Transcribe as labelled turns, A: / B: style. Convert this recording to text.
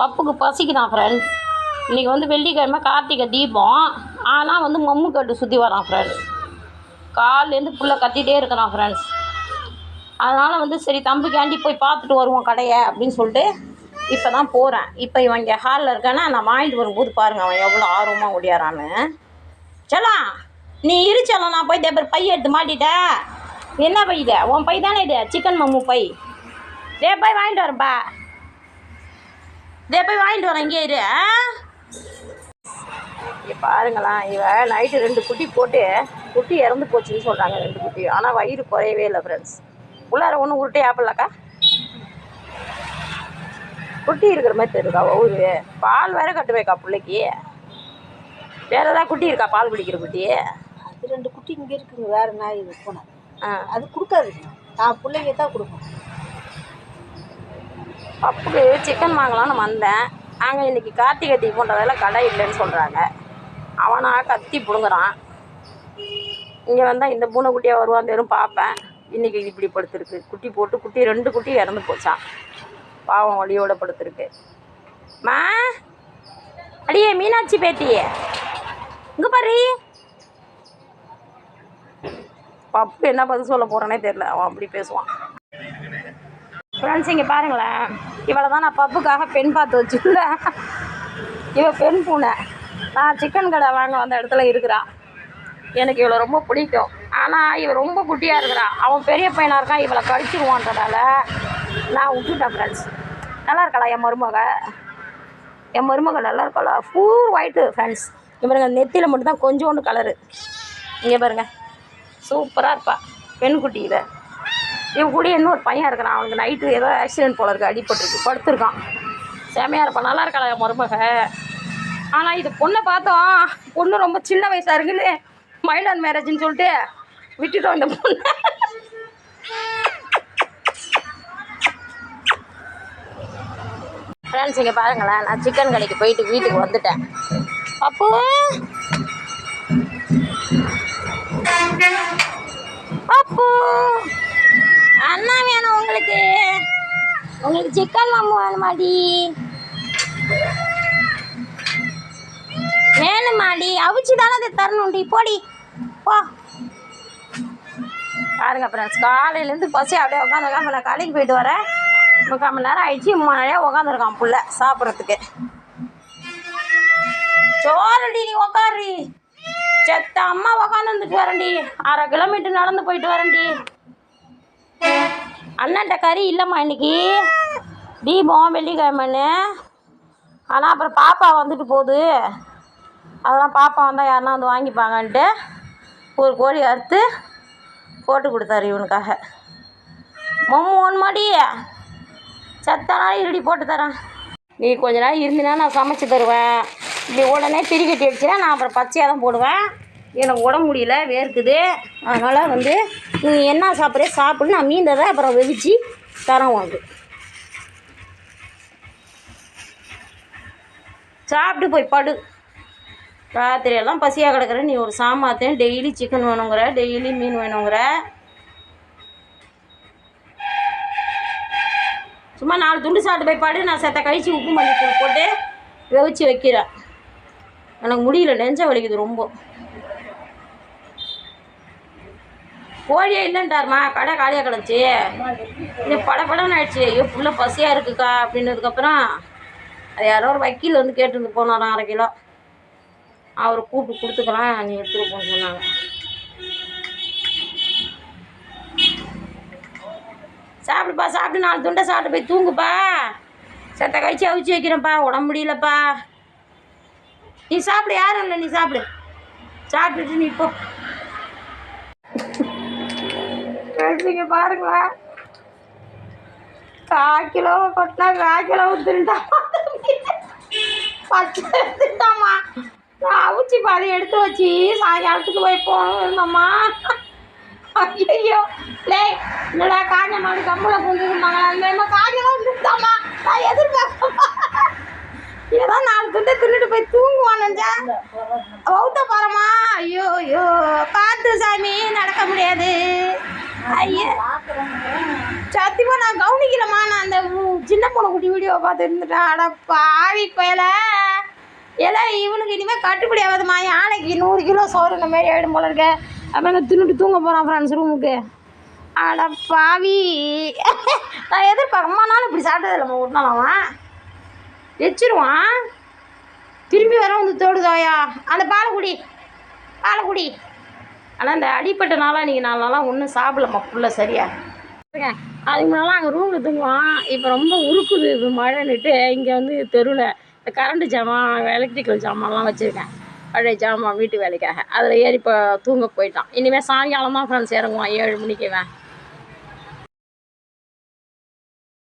A: பப்புக்கு பசிக்குதான் friends இன்றைக்கி வந்து வெள்ளிக்கிழமை கார்த்திகை தீபம். ஆனால் வந்து மம்மு கட்டு சுற்றி வரான் ஃப்ரெண்ட்ஸ் கால்லேருந்து புள்ள கத்திட்டே இருக்கிறான் ஃப்ரெண்ட்ஸ் அதனால் வந்து சரி தம்பிக்காண்டி போய் பார்த்துட்டு வருவோம் கடையை அப்படின்னு சொல்லிட்டு இப்போ தான் போகிறேன் இப்போ இவன் இங்கே ஹாலில் இருக்கானா நான் வாங்கிட்டு வரும்போது பாருங்கள் அவன் எவ்வளோ ஆர்வமாக ஓடியாரான்னு. செல்லாம் நீ இருச்சலாம் நான் போய் தேப்பர் பை எடுத்து மாட்டிட்டேன் என்ன பை இது? உன் பை தானே இது சிக்கன் மம்மு பை. டே பை வாங்கிட்டு வரேன்ப்பா டே போய் வாங்கிட்டு வரேன் இங்கே இரு. பாருங்களேன் இவன் நைட்டு ரெண்டு குட்டி போட்டு குட்டி இறந்து போச்சுன்னு சொல்கிறாங்க ரெண்டு குட்டி. ஆனால் வயிறு குறையவே இல்லை ஃப்ரெண்ட்ஸ் உள்ளார ஒன்றும் உருட்டே ஆப்பிடலக்கா குட்டி இருக்கிற மாதிரி தெரியுதா ஒரு பால் வேற கட்டுவேக்கா பிள்ளைக்கு. வேற ஏதாவது குட்டி இருக்கா பால் குடிக்கிற குட்டி?
B: அது ரெண்டு குட்டி இங்கே இருக்குங்க வேற நாய் இது போனேன்
A: ஆ.
B: அது கொடுக்காதுங்க. நான் பிள்ளைங்க தான் கொடுப்பேன்
A: பப்புக்கு சிக்கன் வாங்கலாம்னு வந்தேன். அங்கே இன்னைக்கு கார்த்திகை தீபன்றதால கடை இல்லைன்னு சொல்கிறாங்க அவனாக கத்தி பிடுங்குறான். இங்கே வந்தால் இந்த பூனைக்குட்டியாக வருவான் வெறும் பார்ப்பேன் இன்றைக்கி இப்படி படுத்துருக்கு. குட்டி போட்டு குட்டி ரெண்டு குட்டி இறந்து போச்சான் பாவம் வழியோட படுத்துருக்கு. மா அடியே மீனாட்சி பேத்தியே. இங்கே பாரு. பப்பு என்ன பதில் சொல்ல போகிறானே தெரில அவன் அப்படி பேசுவான். ஃப்ரெண்ட்ஸ் இங்கே பாருங்களேன். இவளை தான் நான் பப்புக்காக பெண் பார்த்து வச்சுருந்தேன். இவ பெண் பூனை. நான் சிக்கன் கடை வாங்க வந்த இடத்துல இருக்கிறா. எனக்கு இவளை ரொம்ப பிடிக்கும். ஆனால் இவ ரொம்ப குட்டியாக இருக்கிறா. அவன் பெரிய பையனாக இருக்கான் இவளை கடிச்சிருவான்றதால நான் விட்டுட்டேன் ஃப்ரெண்ட்ஸ் நல்லா இருக்காளா என் மருமக? என் மருமக நல்லா இருக்காளா? ஃபுல் ஒயிட்டு ஃப்ரெண்ட்ஸ் இங்கே பாருங்க நெத்தியில் மட்டும்தான் கொஞ்சோண்டு கலரு இங்கே பாருங்கள் சூப்பராக இருப்பா. பெண் குட்டி இவ. இவன் கூட இன்னொரு பையன் இருக்கிறான். அவனுக்கு நைட்டு ஏதோ ஆக்சிடென்ட் போல இருக்கு அடிபட்டுருக்கு. படுத்துருக்கான். செமையாக இருப்பான். நல்லா இருக்காளா என் மருமக. ஆனால் இது பொண்ணை பார்த்தோம். பொண்ணு ரொம்ப சின்ன வயசாக இருக்குது மைலான் மேரேஜ்னு சொல்லிட்டு விட்டுட்டோம் இந்த பொண்ணை. ஃப்ரெண்ட்ஸ் இங்கே பாருங்களேன். நான் சிக்கன் கடைக்கு போயிட்டு வீட்டுக்கு வந்துட்டேன். அப்போ அப்போ அண்ணா வேணும் உங்களுக்கு? உங்களுக்கு சிக்கன் மாமு வேணுமாடி? வேணுமாடி? அவிச்சு தானே அதை தரணும்டி. போடி. போ. பாருங்க ஃப்ரெண்ட்ஸ் காலையிலேருந்து பசி அப்படியே உட்காந்துருக்கான். நான் கடைக்கு போயிட்டு வரேன். முக்கால் மணி நேரம் ஆயிடுச்சு. மழையாக உட்காந்துருக்கான் புள்ள சாப்பிட்றதுக்கு. சோறுடி நீ உக்காரி செத்த அம்மா உக்காந்துட்டு வரேன்டி. அரை கிலோமீட்டர் நடந்து போயிட்டு வரேன்டி. அண்ணன்ட்ட கறி இல்லைம்மா இன்னைக்கு. தீபம் வெள்ளிக்கிழமைன்னு. ஆனால் அப்புறம் பாப்பா வந்துட்டு போகுது. அதெல்லாம் பாப்பா வந்தால் யாருன்னா வந்து வாங்கிப்பாங்கன்ட்டு ஒரு கோழி அறுத்து போட்டு கொடுத்தாரு இவனுக்காக. மம்மு ஒன் மாடி. செத்த இருடி போட்டு தரேன். நீ கொஞ்ச நாள் இருந்தினா நான் சமைச்சு தருவேன். இப்படி உடனே பிரி கட்டி அடிச்சுன்னா நான் அப்புறம் பச்சையாக தான் போடுவேன். எனக்கு உடம்பு முடியல வேர்க்குது. அதனால் வந்து நீ என்ன சாப்பிட்றே சாப்பிடு நான் மீந்ததை அப்புறம் வெவிச்சு தரம் உனக்கு. சாப்பிட்டு போய் படு. ராத்திரியெல்லாம் பசியாக கிடக்குற நீ ஒரு சாமாத்தையும் டெய்லி சிக்கன் வேணுங்கிற டெய்லி மீன் வேணுங்கிற. சும்மா நாலு துண்டு சாப்பிட்டு போய் பாடு நான் செத்த கழிச்சு உப்பு மல்லித்தூள் போட்டு வெவிச்சு வைக்கிறேன். எனக்கு முடியல நெஞ்ச வலிக்குது ரொம்ப. கோழியே இல்லைன்ட்டாருமா கடை காலியாக கிடச்சி இது படப்படன்னு ஆயிடுச்சு. ஐயோ ஃபுல்லாக பசியாக இருக்குக்கா அப்படின்னதுக்கப்புறம் அது யாரோ ஒரு வக்கீல் வந்து கேட்டுருந்து போனாராம் அரை கிலோ. அவரை கூப்பிட்டு கொடுத்துக்கலாம் நீ எடுத்துகிட்டு போன்னு சொன்னாங்க. சாப்பிடுப்பா சாப்பிட்டு நாலு துண்டை சாப்பிட்டு போய் தூங்குப்பா. செத்த கழிச்சு அவிச்சு வைக்கிறேன்ப்பா உடம்பு முடியலப்பா. நீ சாப்பிடு யாரும் இல்லை நீ சாப்பிடு. சாப்பிட்டுட்டு நீ போ. இங்க பாருங்களா. கால் கிலோ கொட்டினா கால் கிலோ திருண்டா பத்து எடுத்துட்டாமா நான் அவிச்சு பாதி எடுத்து வச்சு சாயங்காலத்துக்கு போய் இருந்தோம்மா ஐயோ லே என்னடா காஞ்ச மாடு கம்பளை பூந்துருந்தாங்க அந்த காஞ்செல்லாம் வந்துட்டாமா நான் எதிர்பார்க்கமா. ஏதோ நாலு துண்டை தின்னுட்டு போய் தூங்குவானுஞ்சா பௌத்த போகிறோமா ஐயோ ஐயோ. பார்த்து சாமி நடக்க முடியாது. ஐயோ. சத்தியமாக நான் கவனிக்கலம்மா. நான் அந்த சின்ன பொண்ணு குட்டி வீடியோ பார்த்து இருந்துட்டேன். அட பாவி பயல ஏல இவனுக்கு இனிமேல் கட்டுப்படி ஆகாதுமா யானைக்கு நூறு கிலோ சோறு இந்த மாதிரி ஆகிடும் போல இருக்க. அப்புறம் தின்னுட்டு தூங்க போகிறான் ஃப்ரெண்ட்ஸ் ரூமுக்கு. அட பாவி. நான் எதிர்பார்க்க அம்மா நாளும் இப்படி சாப்பிட்டதில்லம்மா ஒரு நாள் அவன். வச்சிருவான் திரும்பி வர வந்து தோடுதாயா? அந்த பாலக்குடி. பாலக்குடி. ஆனால் இந்த அடிப்பட்ட நாளாக இன்றைக்கி நாலு நாளாக ஒன்றும் சாப்பிடலம்மா ஃபுல்லாக சரியா. அதுக்கு முன்னாலாம் அங்கே ரூமில் தூங்குவான். இப்போ ரொம்ப உருக்குது இது மழைன்னுட்டு இங்கே வந்து தெருவில் இந்த கரண்ட்டு ஜாமான் எலக்ட்ரிக்கல் ஜாமான்லாம் வச்சுருக்கேன். பழைய ஜாமான் வீட்டு வேலைக்காக. அதில் ஏறி இப்போ தூங்க போயிட்டான். இனிமேல் சாயங்காலம் தான் ஃப்ரெண்ட்ஸ் இறங்குவான் ஏழு மணிக்கவன்